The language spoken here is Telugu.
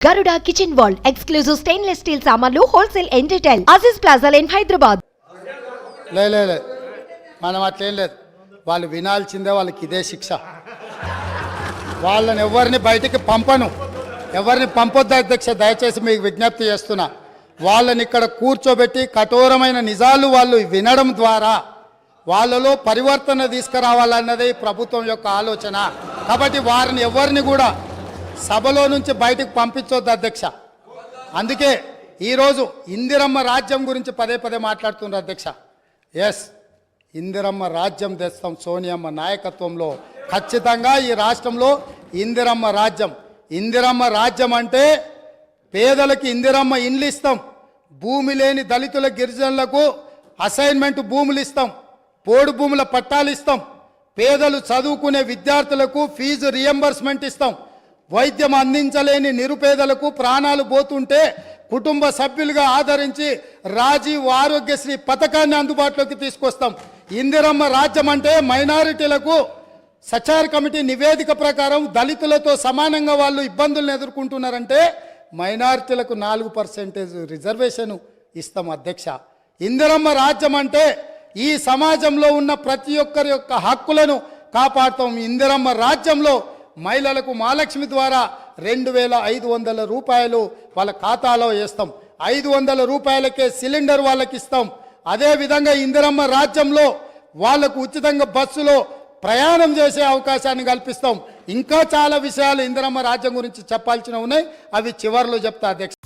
Garuda kitchen wall exclusive stainless steel సామాన్లు wholesale and retail Aziz plaza line Hyderabad లే లే లే. మనం అట్లేం లేదు. వాళ్ళు వినాల్సిందే వాళ్ళకి ఇదే శిక్ష. వాళ్ళని ఎవరిని బయటికి పంపను. ఎవరిని పంపొద్దు అధ్యక్ష దయచేసి మీకు విజ్ఞప్తి చేస్తున్నా. వాళ్ళని ఇక్కడ కూర్చోబెట్టి కఠోరమైన నిజాలు వాళ్ళు వినడం ద్వారా వాళ్ళలో పరివర్తన తీసుకురావాలన్నదే ఈ ప్రభుత్వం యొక్క ఆలోచన. కాబట్టి వారిని ఎవరిని కూడా సభలో నుంచి బయటకు పంపించొద్దు అధ్యక్ష. అందుకే ఈరోజు ఇందిరమ్మ రాజ్యం గురించి పదే పదే మాట్లాడుతున్నారు అధ్యక్ష. ఎస్ ఇందిరమ్మ రాజ్యం తెస్తాం సోనియమ్మ నాయకత్వంలో. ఖచ్చితంగా ఈ రాష్ట్రంలో ఇందిరమ్మ రాజ్యం. ఇందిరమ్మ రాజ్యం అంటే పేదలకి ఇందిరమ్మ ఇండ్లు ఇస్తాం. భూమి లేని దళితుల గిరిజనులకు అసైన్మెంట్ భూములు ఇస్తాం. పోడు భూముల పట్టాలు ఇస్తాం. పేదలు చదువుకునే విద్యార్థులకు ఫీజు రియంబర్స్మెంట్ ఇస్తాం. వైద్యం అందించలేని నిరుపేదలకు ప్రాణాలు పోతుంటే కుటుంబ సభ్యులుగా ఆదరించి రాజీవ్ ఆరోగ్యశ్రీ పథకాన్ని అందుబాటులోకి తీసుకొస్తాం. ఇందిరమ్మ రాజ్యం అంటే మైనారిటీలకు సచార్ కమిటీ నివేదిక ప్రకారం దళితులతో సమానంగా వాళ్ళు ఇబ్బందులను ఎదుర్కొంటున్నారంటే మైనారిటీలకు నాలుగు పర్సెంటేజ్ రిజర్వేషన్ ఇస్తాం అధ్యక్ష. ఇందిరమ్మ రాజ్యం అంటే ఈ సమాజంలో ఉన్న ప్రతి ఒక్కరి యొక్క హక్కులను కాపాడుతాం. ఇందిరమ్మ రాజ్యంలో మహిళలకు మహాలక్ష్మి ద్వారా రెండు వేల ఐదు వందల రూపాయలు వాళ్ళ ఖాతాలో వేస్తాం. ఐదు వందల రూపాయలకే సిలిండర్ వాళ్ళకి ఇస్తాం. అదేవిధంగా ఇందిరమ్మ రాజ్యంలో వాళ్ళకు ఉచితంగా బస్సులో ప్రయాణం చేసే అవకాశాన్ని కల్పిస్తాం. ఇంకా చాలా విషయాలు ఇందిరమ్మ రాజ్యం గురించి చెప్పాల్సిన ఉన్నాయి. అవి చివరిలో చెప్తా అధ్యక్ష